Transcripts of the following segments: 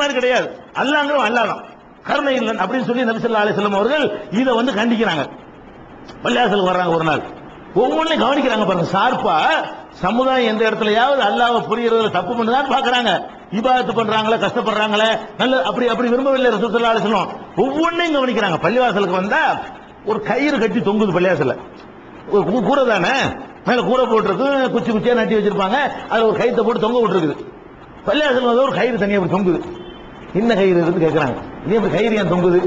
மாதிரி கிடையாது. அல்லாங்கிறவன் அல்லாதான். கருணை இல்லன் அப்படின்னு சொல்லி நபிசல்லா ஸல்லல்லாஹு அலைஹி அவர்கள் இதை வந்து கண்டிக்கிறாங்க. பள்ளியாசலுக்கு வர்றாங்க ஒரு நாள். ஒவ்வொன்றையும் கவனிக்கிறாங்க பாருங்க. சார்பா சமுதாயம் எந்த இடத்துலயாவது அல்லாஹ் புரியறதுல தப்பு பண்ணுதான் பாக்குறாங்க இபாதத்து பண்றாங்களே கஷ்டப்படுறாங்களே நல்ல அப்படி அப்படி விரும்பவில்லை சுற்றுலா ஸல்லல்லாஹு ஒவ்வொன்றையும் கவனிக்கிறாங்க. பள்ளிவாசலுக்கு வந்தா ஒரு கயிறு கட்டி தொங்குது பள்ளியாசல ஒரு கூரை தானே? மேல கூரை போட்டிருக்கு குச்சி குச்சியா நட்டி வச்சிருப்பாங்க. அதுல ஒரு கயித்தை போட்டு தொங்க விட்டுருக்குது. பள்ளிவாசல் வந்து ஒரு கயிறு தனியா தொங்குது. என்ன கயிறு இருக்குன்னு கேக்குறாங்க. இது எப்படி கயிறு ஏன் தொங்குது?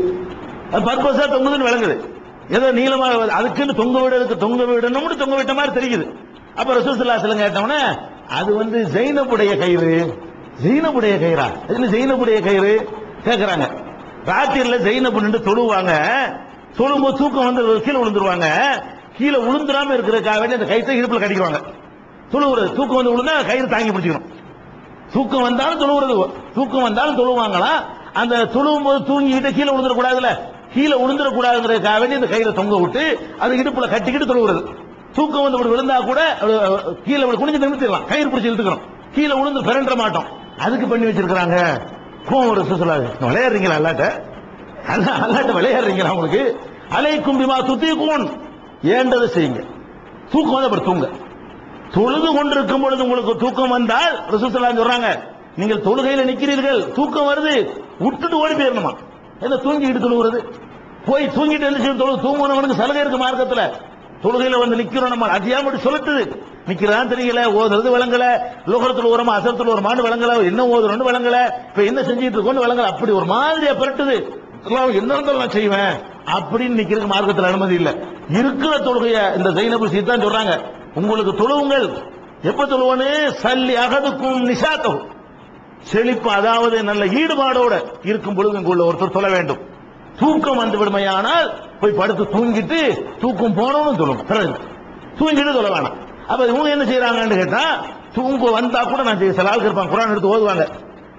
அது பர்பஸா தொங்குதுன்னு விளங்குது. ஏதோ நீளமா அதுக்குன்னு தொங்க விடுறதுக்கு தொங்க விடணும்னு தொங்க விட்ட மாதிரி தெரியுது. அப்ப ரசூசுல்லா சிலம் கேட்டவனே அது வந்து ஜெயினபுடைய கயிறு. ஜெயினபுடைய கயிறா? அதுல ஜெயினபுடைய கயிறு? கேக்குறாங்க. ராத்திரில ஜெயினபு நின்று தொழுவாங்க. தொழும்போது தூக்கம் வந்து கீழே விழுந்துருவாங்க. கீழே விழுந்துடாம இருக்கிறதுக்காக வேண்டி அந்த கயிற்றை இடுப்புல கட்டிக்குவாங்க தொழுவுறது. தூக்கம் வந்து விழுந்தா கயிறு தாங்கி பிடிச்சிக்கணும். தூக்கம் வந்தாலும் தொழுவுறது தூக்கம் வந்தாலும் தொழுவாங்களா? அந்த தொழுவும் போது தூங்கிட்டு கீழே விழுந்துடக்கூடாதுல கீழே விழுந்துடக்கூடாதுங்கிறதுக்காக வேண்டி அந்த கையில தொங்க விட்டு அது இடுப்புல கட்டிக்கிட்டு தொழுவுறது. தூக்கம் வந்து இப்படி விழுந்தா கூட கீழே குனிஞ்சு நிமித்திடலாம் கயிறு பிடிச்சி இழுத்துக்கிறோம் கீழே விழுந்து பிறண்ட மாட்டோம். அதுக்கு பண்ணி வச்சிருக்கிறாங்க. கோவம் ஒரு சொல்லாது விளையாடுறீங்களா அல்லாட்ட? அல்லாட்ட விளையாடுறீங்களா உங்களுக்கு? அலைக்கும் பிமா கோன் ஏண்டதை செய்யுங்க. தூக்கம் வந்து அப்புறம் தூங்க. தொழுது கொண்டிருக்கும் பொழுது உங்களுக்கு தூக்கம் வந்தால் ரசூலுல்லாஹி சொல்றாங்க நீங்கள் தொழுகையில் நிற்கிறீர்கள் தூக்கம் வருது விட்டுட்டு ஓடி போயிடணுமா என்ன தூங்கிட்டு தொழுகிறது போய் தூங்கிட்டு என்ன செய்யும் தொழு தூங்குனவனுக்கு சலுகை இருக்கு மார்க்கத்தில். தொழுகையில் வந்து நிற்கிறோம் நம்ம அதிகாம அப்படி சொல்லிட்டுது தெரியல ஓதுறது விளங்கல லோகத்தில் ஓரமா அசரத்தில் ஒரு விளங்கல என்ன ஓதுறோம்னு விளங்கல இப்ப என்ன செஞ்சுட்டு இருக்கோம்னு விளங்கல அப்படி ஒரு மாதிரியா பரட்டுது. என்ன நான் செய்வேன் அப்படின்னு நிக்கிறதுக்கு மார்க்கத்தில் அனுமதி இல்லை. இருக்கிற தொழுகைய இந்த ஜெயினபு தான் சொல்றாங்க. உங்களுக்கு தொழுவுங்கள். எப்ப தொழுவனே? சல்லி அகதுக்கும் நிசாத்தகும் செழிப்பு அதாவது நல்ல ஈடுபாடோட இருக்கும் பொழுது இங்குள்ள ஒருத்தர் சொல்ல வேண்டும். தூக்கம் வந்து விடுமையானால் போய் படுத்து தூங்கிட்டு தூக்கம் போனோம்னு சொல்லுவோம் பிறகு தூங்கிட்டு சொல்ல வேணாம் அப்ப இவங்க என்ன செய்யறாங்கன்னு கேட்டா தூங்க வந்தா கூட நான் செய்ய- சில ஆளுக்கு இருப்பாங்க. குரான் எடுத்து ஓதுவாங்க.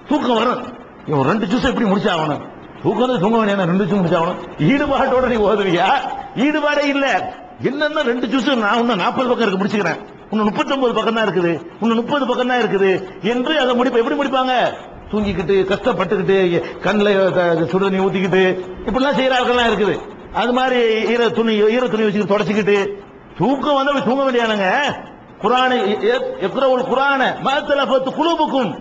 தூக்கம் வரும் இவன் ரெண்டு ஜூஸ் எப்படி முடிச்சாகணும்? தூக்கம் வந்து தூங்க வேண்டிய ரெண்டு ஜூஸ் முடிச்சாகணும். ஈடுபாட்டோட நீ ஓதுவியா? ஈடுபாடே இல்லை. என்னன்னா ரெண்டு ஜூஸ் நான் இன்னும் நாற்பது பக்கம் இருக்கு முடிச்சுக்கிறேன். இன்னும் முப்பத்தொன்பது பக்கம் தான் இருக்குது. இன்னும் முப்பது பக்கம் தான் இருக்குது. என்று அதை முடிப்ப எப்படி முடிப்பாங்க? தூங்கிக்கிட்டு கஷ்டப்பட்டுக்கிட்டு கண்ணில் சுடுதண்ணி ஊற்றிக்கிட்டு இப்படிலாம் செய்கிற ஆட்கள்லாம் இருக்குது. அது மாதிரி ஈர துணி ஈர துணி வச்சு தொடச்சிக்கிட்டு தூக்கம் வந்து அப்படி தூங்க வேண்டியானுங்க குரானை ஒரு குரான மதத்தில் பத்து குழுவுக்கும்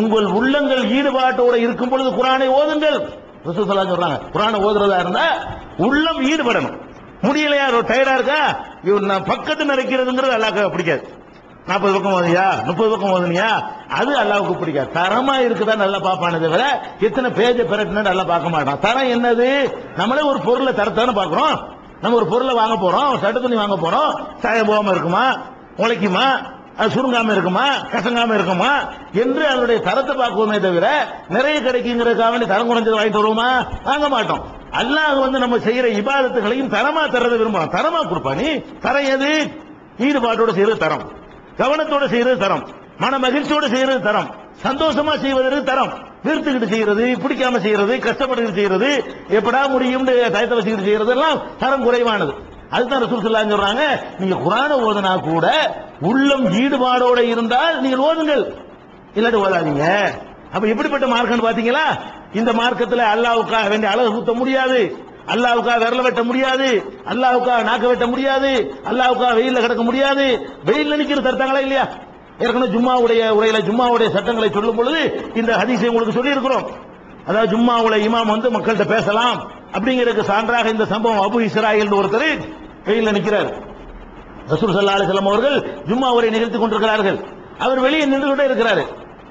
உங்கள் உள்ளங்கள் ஈடுபாட்டோட இருக்கும் பொழுது குரானை ஓதுங்கள். ரசூல் சொல்றாங்க குரானை ஓதுறதா இருந்தா உள்ளம் ஈடுபடணும். முடியலையா டயர்டா இருக்கா? இவன் நான் பக்கத்து நிறைக்கிறதுங்கிறது அல்லாஹ்க்கு பிடிக்காது. நாற்பது பக்கம் ஓதுனியா முப்பது பக்கம் ஓதுனியா அது அல்லாவுக்கு பிடிக்காது. தரமா இருக்குதா நல்லா பார்ப்பானே தவிர எத்தனை பேஜை பெரட்டினு நல்லா பார்க்க மாட்டான். தரம் என்னது? நம்மளே ஒரு பொருளை தரத்தானு பார்க்குறோம். நம்ம ஒரு பொருளை வாங்க போறோம். சட்ட துணி வாங்க போறோம். சாயம் போகாம இருக்குமா? உழைக்குமா அது சுருங்காம இருக்குமா? கசங்காம இருக்குமா? என்று அதனுடைய தரத்தை பார்க்குவோமே தவிர நிறைய கிடைக்குங்கிறதுக்காக தரம் குறைஞ்சது வாங்கிட்டு வருவோமா? வாங்க மாட்டோம். அல்லாஹ் வந்து நம்ம செய்யற இபாதத்துகளையும் தரமா தரத விரும்புறான். தரமா கொடுப்பா நீ. தரம் எது? ஈடுபாட்டோட செய்யறது தரம். கவனத்தோட செய்யறது தரம். மன மகிழ்ச்சியோட செய்யறது தரம். சந்தோஷமா செய்வதற்கு தரம். வீர்த்துக்கிட்டு செய்யறது பிடிக்காம செய்யறது கஷ்டப்பட்டு செய்யறது எப்படா முடியும்னு தயத்தை வச்சுக்கிட்டு செய்யறது எல்லாம் தரம் குறைவானது. அதுதான் ரசூல் ஸல்லல்லாஹு சொல்றாங்க நீங்க குரான ஓதுனா கூட உள்ளம் ஈடுபாடோட இருந்தால் நீங்கள் ஓதுங்கள். இல்லாட்டி ஓதாதீங்க. அப்ப எப்படிப்பட்ட மார்க்கம்னு பாத்தீங்களா? இந்த மார்க்கத்தில் அல்லாவுக்காக வேண்டிய அழகு குத்த முடியாது. அல்லாவுக்காக விரல வெட்ட முடியாது. அல்லாவுக்காக நாக்க வெட்ட முடியாது. அல்லாவுக்காக வெயில கிடக்க முடியாது. வெயில்ல நிக்கிற தடுத்தாங்களா இல்லையா? ஏற்கனவே ஜும்மாவுடைய உரையில ஜும்மாவுடைய சட்டங்களை சொல்லும் பொழுது இந்த ஹதீஸை உங்களுக்கு சொல்லி இருக்கிறோம் அதாவது ஜும்மாவுல இமாம் வந்து மக்கள்கிட்ட பேசலாம் அப்படிங்கிறதுக்கு சான்றாக இந்த சம்பவம் அபு இஸ்ராயல் ஒருத்தர் வெயில்ல நிற்கிறார் ரசூல் சல்லா அலிஸ்லாம் அவர்கள் ஜும்மா உரை நிகழ்த்தி கொண்டிருக்கிறார்கள். அவர் வெளியே நின்று கொண்டே இருக்கிறாரு.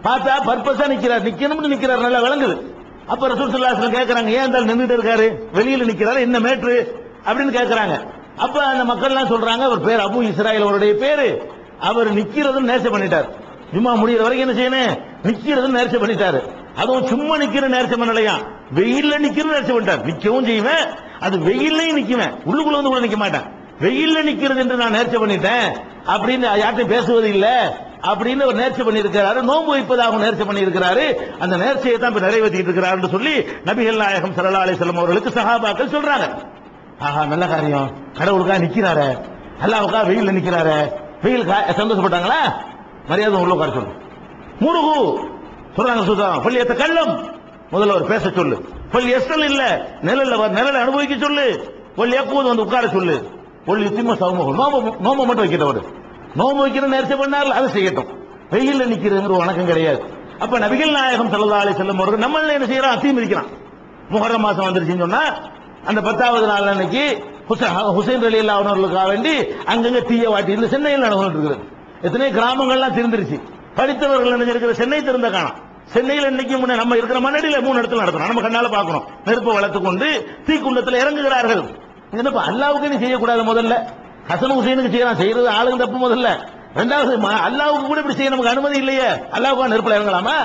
பார்த்தா பர்பஸா நிக்கிறார். நிக்கணும்னு நிக்கிறார். நல்லா விளங்குது. அப்ப ரசூல் சல்லா கேட்கறாங்க ஏன் இருந்தாலும் நின்றுட்டு இருக்காரு? வெளியில நிக்கிறாரு என்ன மேட்ரு? அப்படின்னு கேட்கறாங்க அப்ப அந்த மக்கள் எல்லாம் சொல்றாங்க அவர் பேர் அபு இஸ்ராயல் அவருடைய பேரு. அவர் நிக்கிறதும் நேர்ச்சி பண்ணிட்டார். ஜும்மா முடியிற வரைக்கும் என்ன செய்யணும்? நிக்கிறதும் நேர்ச்சி பண்ணிட்டாரு. அதுவும் சும்மா நிக்கிற நேர்ச்சி பண்ணலையா? வெயில்ல நிக்கிற நேர்ச்சி பண்ணிட்டார். நிக்கவும் செய்வேன். அது வெயில்லையும் நிக்குவேன். உள்ளுக்குள்ள வந்து கூட நிக்க மாட்டேன். வெயில்ல நிக்கிறது என்று நான் நேர்ச்சி பண்ணிட்டேன். அப்படின்னு யார்ட்டையும் பேசுவது இல்லை. அப்படின்னு ஒரு நேர்ச்சி பண்ணியிருக்கிறாரு. நோன்பு வைப்பதாக நேர்ச்சி பண்ணியிருக்கிறாரு. அந்த நேர்ச்சியை தான் இப்ப நிறைவேற்றிட்டு இருக்கிறாருன்னு சொல்லி நபிகள் நாயகம் ஸல்லல்லாஹு அலைஹி வஸல்லம் அவர்களுக்கு சகாபாக்கள் சொல்றாங்க. ஆஹா நல்ல காரியம். கடவுளுக்காக நிக்கிறாரு. அல்லாவுக்காக வெயில்ல நிக்கிறாரு. வெயில் சந்தோஷப்பட்டாங்களா? மரியாதை உள்ள உட்கார சொல்லு. முருகு. சொல்றாங்க சொல்றாங்க பள்ளி எத்த கள்ளம். முதல்ல ஒரு பேச சொல்லு. பள்ளி எஸ்டல் இல்ல. நிழல்ல நிழல அனுபவிக்க சொல்லு. பள்ளி எப்போது வந்து உட்கார சொல்லு. பள்ளி யுத்திம சமூகம். நோம்ப நோம்ப மட்டும் வைக்கிறவர் நோம்பு வைக்கிற நேர்ச்சி பண்ணார்கள் அதை செய்யட்டும். வெயில்ல நிக்கிறதுங்கிற வணக்கம் கிடையாது. அப்ப நபிகள் நாயகம் ஸல்லல்லாஹு அலைஹி வஸல்லம் அவர்கள் என்ன செய்யறோம் அத்தீம் இருக்கிறான் முஹர்ரம் மாசம் வந்துருச்சுன்னு சொன்னா அந்த பத்தாவது நாள் அன்னைக்கு ஹுசைன் ஹுசைன் அலி அவர்களுக்காக வேண்டி அங்கங்க தீய வாட்டி இந்த சென்னையில் நடந்துட்டு இருக்கிறது எத்தனை கிராமங்கள்லாம் திருந்துருச்சு படித்தவர்கள் நினைஞ்சிருக்கிற சென்னை திறந்த காணும். சென்னையில் இன்னைக்கு முன்னே நம்ம இருக்கிற மண்ணடியில் மூணு இடத்துல நடத்தணும். நம்ம கண்ணால பார்க்கணும். நெருப்பை வளர்த்து கொண்டு தீக்குண்டத்தில் இறங்குகிறார்கள். என்னப்பா அல்லாவுக்கு நீ செய்யக்கூடாது முதல்ல. ஹசன் ஹுசைனுக்கு செய்யலாம். செய்யறது ஆளுங்க தப்பு முதல்ல. ரெண்டாவது அல்லாவுக்கு கூட இப்படி செய்ய நமக்கு அனுமதி இல்லையே. அல்லாவுக்கான நெருப்பில் இறங்கலாமா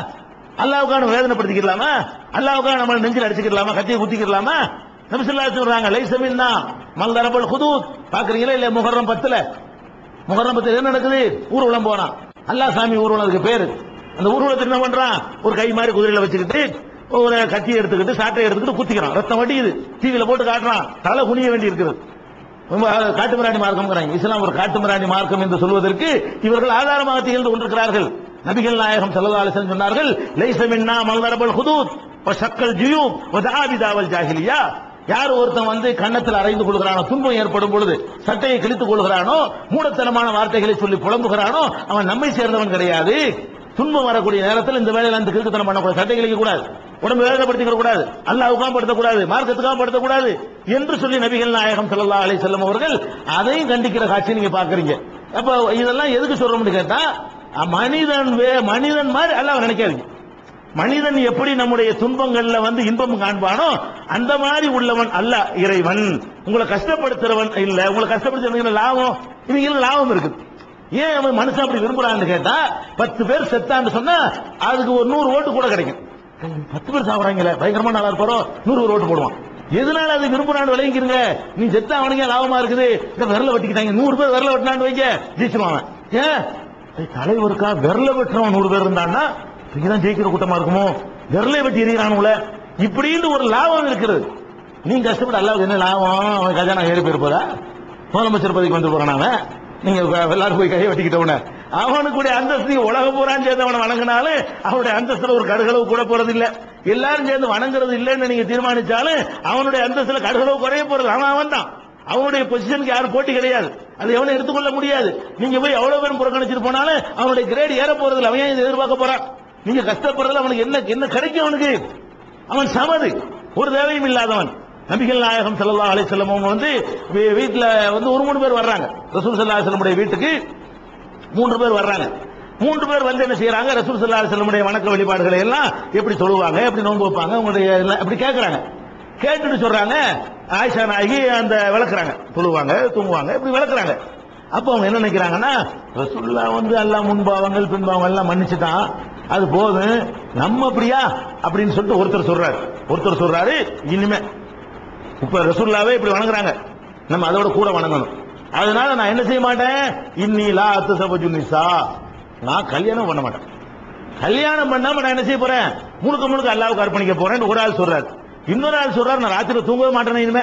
அல்லாவுக்கான வேதனைப்படுத்திக்கலாமா அல்லாவுக்கான நம்ம நெஞ்சில் அடிச்சுக்கலாமா கத்தியை குத்திக்கலாமா நபிசுல்லா சொல்றாங்க லைசமின்னா மல்தரபல் ஹுதூத். பாக்குறீங்களா இல்ல முகர்ரம் பத்துல? முகர்ரம் பத்துல என்ன நடக்குது? ஊர்வலம் போனான் அல்லாஹ் சாமி ஊர்வலம் அதுக்கு பேரு. அந்த ஊர்வலத்துக்கு என்ன பண்றான்? ஒரு கை மாதிரி குதிரையில வச்சுக்கிட்டு ஒரு கத்தியை எடுத்துக்கிட்டு சாட்டை எடுத்துக்கிட்டு குத்திக்கிறான். ரத்தம் வடியுது. டிவியில போட்டு காட்டுறான். தலை குனிய வேண்டி இருக்குது ரொம்ப காட்டுமிராணி மார்க்கம்ங்கிறாங்க. இஸ்லாம் ஒரு காட்டுமிராணி மார்க்கம் என்று சொல்வதற்கு இவர்கள் ஆதாரமாக திகழ்ந்து கொண்டிருக்கிறார்கள். நபிகள் நாயகம் ஸல்லல்லாஹு அலைஹி சொன்னார்கள் லைசமின்னா மல்தரபல் ஹுதூத் சக்கல் ஜுயூப் வதாபிதாவல் ஜாகிலியா யார் ஒருத்தன் வந்து கன்னத்தில் அறைந்து கொள்கிறானோ துன்பம் ஏற்படும் பொழுது சட்டையை கிழித்துக் கொள்கிறானோ மூடத்தனமான வார்த்தைகளை சொல்லி புலம்புகிறானோ அவன் நம்மை சேர்ந்தவன் கிடையாது. துன்பம் வரக்கூடிய நேரத்தில் இந்த வேலையில அந்த கிறுக்குத்தனம் பண்ணக்கூடாது. சட்டை கிழிக்க கூடாது. உடம்பு வேதனைப்படுத்திக்க கூடாது. அல்லாவுக்காம் படுத்தக்கூடாது மார்க்கத்துக்காக படுத்தக்கூடாது என்று சொல்லி நபிகள் நாயகம் ஸல்லல்லாஹு அலை வஸல்லம் அவர்கள் அதையும் கண்டிக்கிற காட்சி நீங்க பாக்குறீங்க அப்ப இதெல்லாம் எதுக்கு சொல்றோம்னு கேட்டா மனிதன் வே- மனிதன் மாதிரி அல்லாஹ் நினைக்காதீங்க. மனிதன் எப்படி நம்முடைய துன்பங்கள்ல வந்து இன்பம் காண்பானோ அந்த மாதிரி உள்ளவன் அல்ல இறைவன். உங்களை கஷ்டப்படுத்துறவன் இல்ல உங்களை கஷ்டப்படுத்துறவங்க லாபம் இவங்க லாபம் இருக்குது. ஏன் அவன் மனுஷன் அப்படி விரும்புறான்னு கேட்டா பத்து பேர் செத்தான்னு சொன்னா அதுக்கு ஒரு நூறு ஓட்டு கூட கிடைக்கும். பத்து பேர் சாப்பிடுறாங்களே பயங்கரமா நல்லா இருப்பாரோ? நூறு ஒரு ஓட்டு போடுவான். எதனால அது விரும்புறான்னு விளங்கிக்கிறங்க நீ செத்தா அவனுங்க லாபமா இருக்குது. இந்த விரல வெட்டிக்கிட்டாங்க. நூறு பேர் விரல வெட்டினான்னு வைங்க. ஜெயிச்சிருவாங்க ஏன்? தலைவருக்கா விரல வெட்டுறவன் நூறு பேர் இருந்தான்னா இங்கதான் ஜெயிக்கிற கூட்டமா இருக்குமோ? விரலை வெட்டி எறிகிறானுல இப்படின்னு ஒரு லாபம் இருக்கிறது நீ கஷ்டப்பட்டு அல்லாவுக்கு என்ன லாபம்? அவன் கஜானா ஏறி போயிருப்பதா முதலமைச்சர் பதவிக்கு வந்து போறான் அவன்? நீங்க எல்லாரும் போய் கையை வெட்டிக்கிட்டவன அவனுக்குடைய அந்தஸ்து உலகம் பூரான் சேர்ந்து அவனை வணங்கினாலும் அவனுடைய அந்தஸ்துல ஒரு கடுகளவு கூட போறது இல்ல எல்லாரும் சேர்ந்து வணங்குறது இல்லைன்னு நீங்க தீர்மானிச்சாலும் அவனுடைய அந்தஸ்துல கடுகளவு குறைய போறது அவன் அவன் தான். அவனுடைய பொசிஷனுக்கு யாரும் போட்டி கிடையாது. அது எவனும் எடுத்துக்கொள்ள முடியாது. நீங்க போய் எவ்வளவு பேரும் புறக்கணிச்சிட்டு போனாலும் அவனுடைய கிரேட் ஏற போறது இல்லை அவன் எதிர்பார்க்க போறான்? நீங்க கஷ்டப்படுறதுல அவனுக்கு என்ன என்ன கிடைக்கும் அவனுக்கு? அவன் சமது. ஒரு தேவையும் இல்லாதவன். நபிகள் நாயகம் ஸல்லல்லாஹு அலி செல்லம் வந்து வீட்டில் வந்து ஒரு மூணு பேர் வர்றாங்க. ரசூல் ஸல்லல்லாஹு செல்லமுடைய வீட்டுக்கு மூன்று பேர் வர்றாங்க. மூன்று பேர் வந்து என்ன செய்யறாங்க? ரசூல் ஸல்லல்லாஹு அலைஹி வணக்க வழிபாடுகளை எல்லாம் எப்படி சொல்லுவாங்க எப்படி நோன்பு வைப்பாங்க உங்களுடைய எப்படி கேட்கறாங்க கேட்டுட்டு சொல்றாங்க ஆயிஷா நாயகி அந்த விளக்குறாங்க. சொல்லுவாங்க தூங்குவாங்க இப்படி விளக்குறாங்க. அப்போ அவங்க என்ன நினைக்கிறாங்கன்னா ரசுல்லா வந்து எல்லாம் முன்பாவங்கள் பின்பாவங்கள் எல்லாம் மன்னிச்சுட்டான். அது போதும். நம்ம அப்படியா? அப்படின்னு சொல்லிட்டு ஒருத்தர் சொல்றாரு. ஒருத்தர் சொல்றாரு இனிமே இப்ப ரசூல்லாவே இப்படி வணங்குறாங்க. நம்ம அதோட கூட வணங்கணும். அதனால நான் என்ன செய்ய மாட்டேன்? இன்னிலா அத்து சபஜு நிசா. நான் கல்யாணம் பண்ண மாட்டேன். கல்யாணம் பண்ணாம நான் என்ன செய்ய போறேன்? முழுக்க முழுக்க அல்லாவுக்கு அர்ப்பணிக்க போறேன் ஒரு ஆள் சொல்றாரு. இன்னொரு ஆள் சொல்றாரு நான் ராத்திரி தூங்கவே மாட்டேன் இனிமே.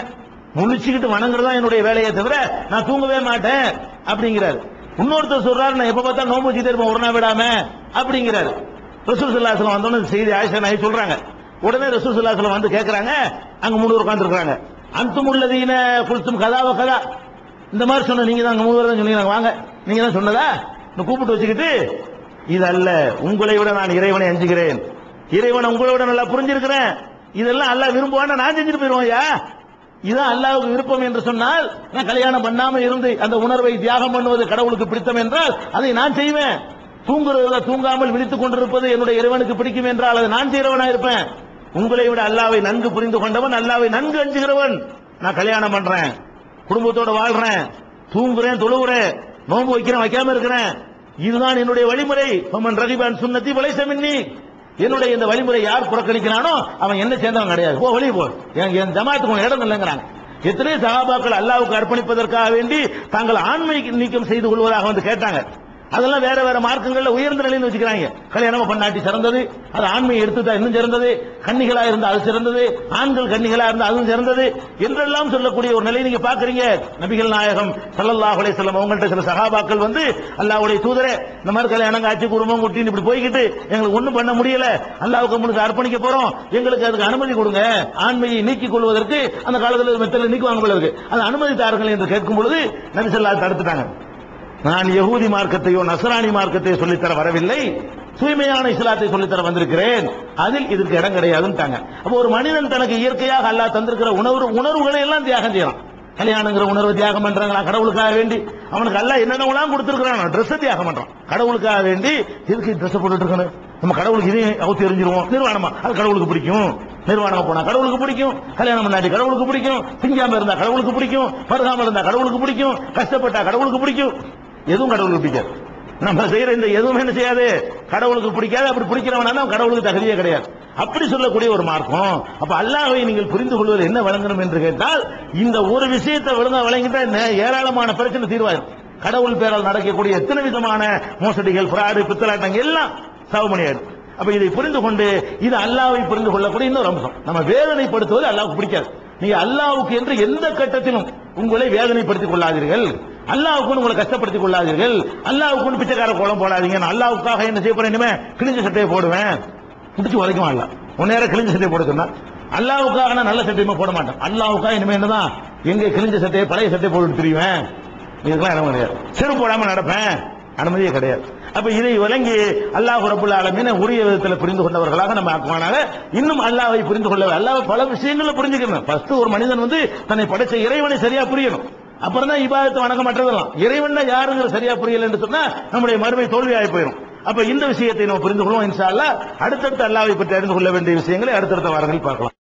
முழிச்சுக்கிட்டு வணங்குறதா என்னுடைய வேலையை தவிர நான் தூங்கவே மாட்டேன் அப்படிங்கிறாரு. இன்னொருத்தர் சொல்றாரு நான் எப்ப பார்த்தா நோம்பு வச்சுட்டே இருப்பேன் ஒரு நாள் விடாம அப்படிங்கிறாரு. ரசூல் சல்லாசலம் வந்தோன்னு செய்தி ஆயிஷா நாய் சொல்றாங்க. உடனே ரசூல் வந்து கேட்கறாங்க அங்க மூணு பேர் உட்காந்துருக்காங்க அந்தும் உள்ளதீன குளித்தும் கதாவ கதா. இந்த மாதிரி சொன்ன நீங்க தான் அங்க மூணு பேர் தான் சொன்னீங்க. வாங்க. நீங்க தான் சொன்னதா? இன்னும் கூப்பிட்டு வச்சுக்கிட்டு இது அல்ல உங்களை விட நான் இறைவனை அஞ்சுகிறேன். இறைவனை உங்களை விட நல்லா புரிஞ்சிருக்கிறேன். இதெல்லாம் அல்ல விரும்புவான் நான் செஞ்சுட்டு போயிருவோம் ஐயா. இதான் அல்லாவுக்கு விருப்பம் என்று சொன்னால் நான் கல்யாணம் பண்ணாம இருந்து அந்த உணர்வை தியாகம் பண்ணுவது கடவுளுக்கு பிடித்தம் என்றால் அதை நான் செய்வேன். தூங்குறதுல தூங்காமல் விழித்துக் கொண்டிருப்பது என்னுடைய இறைவனுக்கு பிடிக்கும் என்றால் அதை நான் செய்கிறவனா இருப்பேன் உங்களை விட அல்லாவை நன்கு புரிந்து கொண்டவன் அல்லாவை நன்கு அஞ்சுகிறவன் நான் கல்யாணம் பண்றேன் குடும்பத்தோட வாழ்றேன் தூங்குறேன் தொழுகிறேன் நோன்பு வைக்கிறேன் வைக்காம இருக்கிறேன். இதுதான் என்னுடைய வழிமுறை. பமன் சுண்ணத்தி சுன்னத்தி வலைசமின்னி என்னுடைய இந்த வழிமுறை யார் புறக்கணிக்கிறானோ அவன் என்ன சேர்ந்தவன் கிடையாது. போ வெளியே போ. என் என் ஜமாத்துக்கு இடம் இல்லைங்கிறாங்க. எத்தனை சகாபாக்கள் அல்லாவுக்கு அர்ப்பணிப்பதற்காக வேண்டி தாங்கள் ஆண்மை நீக்கம் செய்து கொள்வதாக வந்து கேட்டாங்க. அதெல்லாம் வேற வேற மார்க்கங்கள்ல உயர்ந்த நிலையில் வச்சுக்கிறாங்க. கல்யாணம் பண்ணாட்டி சிறந்தது அது ஆண்மையை எடுத்துட்டா இன்னும் சிறந்தது கன்னிகளா இருந்தா அது சிறந்தது ஆண்கள் கன்னிகளா இருந்தா அதுவும் சிறந்தது என்றெல்லாம் சொல்லக்கூடிய ஒரு நிலையை நீங்க பாக்குறீங்க நபிகள் நாயகம் ஸல்லல்லாஹு அலைஹி வஸல்லம் அவங்கள்ட்ட சில சகாபாக்கள் வந்து அல்லாஹ்வுடைய தூதரே இந்த மாதிரி கல்யாணம் காட்சி குடும்பம் குட்டின்னு இப்படி போய்கிட்டு எங்களுக்கு ஒண்ணும் பண்ண முடியல. அல்லாவுக்கு முன்னுக்கு அர்ப்பணிக்க போறோம். எங்களுக்கு அதுக்கு அனுமதி கொடுங்க. ஆண்மையை நீக்கிக் கொள்வதற்கு அந்த காலத்தில் மெத்தல நீக்குவாங்க போல இருக்கு. அது அனுமதி தாருங்கள் என்று கேட்கும் பொழுது நபி தடுத்துட்டாங்க. நான் யகூதி மார்க்கத்தையோ நசராணி மார்க்கத்தையோ சொல்லித்தர வரவில்லை. தூய்மையான இஸ்லாத்தை சொல்லித்தர வந்திருக்கிறேன். அதில் இதற்கு இடம் கிடையாதுன்ட்டாங்க. அப்போ ஒரு மனிதன் தனக்கு இயற்கையாக அல்லா தந்திருக்கிற உணர்வு உணர்வுகளை எல்லாம் தியாகம் செய்யலாம் கல்யாணங்கிற உணர்வு தியாகம் பண்றாங்களா? கடவுளுக்காக வேண்டி. அவனுக்கு அல்ல என்னென்னலாம் கொடுத்துருக்கான் ட்ரெஸ் தியாகம் பண்றான். கடவுளுக்காக வேண்டி இதுக்கு ட்ரெஸ் போட்டுட்டு இருக்கணும் நம்ம கடவுளுக்கு இதையும் அவுத்து தெரிஞ்சிருவோம் நிர்வாணமா? அது கடவுளுக்கு பிடிக்கும். நிர்வாணமா போனா கடவுளுக்கு பிடிக்கும். கல்யாணம் பண்ணாடி கடவுளுக்கு பிடிக்கும். திங்காம இருந்தா கடவுளுக்கு பிடிக்கும். பருகாம இருந்தா கடவுளுக்கு பிடிக்கும். கஷ்டப்பட்டா கடவுளுக்கு பிடிக்கும். எதுவும் கடவுளுக்கு பிடிக்காது. நம்ம செய்யற இந்த எதுவுமே என்ன செய்யாது? கடவுளுக்கு பிடிக்காது. அப்படி பிடிக்கிறவனா கடவுளுக்கு தகுதியே கிடையாது. அப்படி சொல்லக்கூடிய ஒரு மார்க்கம். அப்ப அல்லாஹை நீங்கள் புரிந்து கொள்வது என்ன வழங்கணும் என்று கேட்டால் இந்த ஒரு விஷயத்தை விழுந்தா வழங்கிட்டா ஏராளமான பிரச்சனை தீர்வாயிரும். கடவுள் பேரால் நடக்கக்கூடிய எத்தனை விதமான மோசடிகள் பிராடு பித்தலாட்டங்கள் எல்லாம் சவமணியாயிரும் அப்ப இதை புரிந்து கொண்டு இது அல்லாவை புரிந்து கொள்ளக்கூடிய இன்னொரு அம்சம். நம்ம வேதனைப்படுத்துவது அல்லாவுக்கு பிடிக்காது. நீங்க அல்லாவுக்கு என்று எந்த கட்டத்திலும் உங்களை வேதனைப்படுத்திக் கொள்ளாதீர்கள். அல்லாவுக்கு உங்களை கஷ்டப்படுத்திக் கொள்ளாதீர்கள். அல்லாவுக்கு பிச்சைக்கார கோலம் போடாதீங்க. நான் அல்லாவுக்காக என்ன செய்ய போறேன் இனிமே? கிழிஞ்ச சட்டையை போடுவேன். பிடிச்சி உதைக்கும் அல்ல நேரம் கிழிஞ்ச சட்டையை போட சொன்னா அல்லாஹ்வுக்காக நான் நல்ல சட்டையுமே போட மாட்டேன். அல்லாவுக்காக இனிமே என்னதான் எங்க கிழிஞ்ச சட்டையை பழைய சட்டையை போட்டு திரிவேன்? இதுக்கெல்லாம் இடம் கிடையாது. செருப்பு போடாம நடப்பேன். அனுமதியே கிடையாது. அப்ப இதை விளங்கி அல்லாஹ் ரபுல் ஆலமீன உரிய விதத்தில் புரிந்து கொண்டவர்களாக நம்ம ஆக்குவானால இன்னும் அல்லாவை புரிந்து கொள்ள அல்லாஹ் பல விஷயங்களை புரிஞ்சுக்கணும். ஃபர்ஸ்ட் ஒரு மனிதன் வந்து தன்னை படைச்ச இறைவனை சரியா புரியணும். அப்புறம் தான் இபாதத்தை வணக்க மாட்டதெல்லாம் இறைவன் யாருங்கிற சரியா புரியல என்று சொன்னா நம்முடைய மறுமை தோல்வியாகி போயிடும். அப்ப இந்த விஷயத்தை நம்ம புரிந்து கொள்வோம் இன்ஷா அடுத்தடுத்த அல்லாவை பற்றி அறிந்து கொள்ள வேண்டிய விஷயங்களை அடுத்தடுத்த வாரங்களில் பார்க்கலாம்.